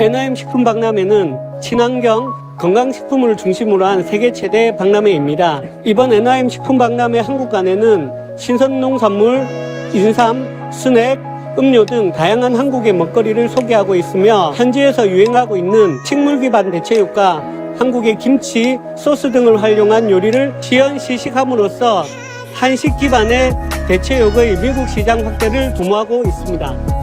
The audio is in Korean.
NIM 식품 박람회는 친환경 건강식품을 중심으로 한 세계 최대 박람회입니다. 이번 NIM 식품 박람회 한국관에는 신선 농산물, 인삼, 스낵, 음료 등 다양한 한국의 먹거리를 소개하고 있으며 현지에서 유행하고 있는 식물 기반 대체육과 한국의 김치, 소스 등을 활용한 요리를 시연 시식함으로써 한식 기반의 대체육의 미국 시장 확대를 도모하고 있습니다.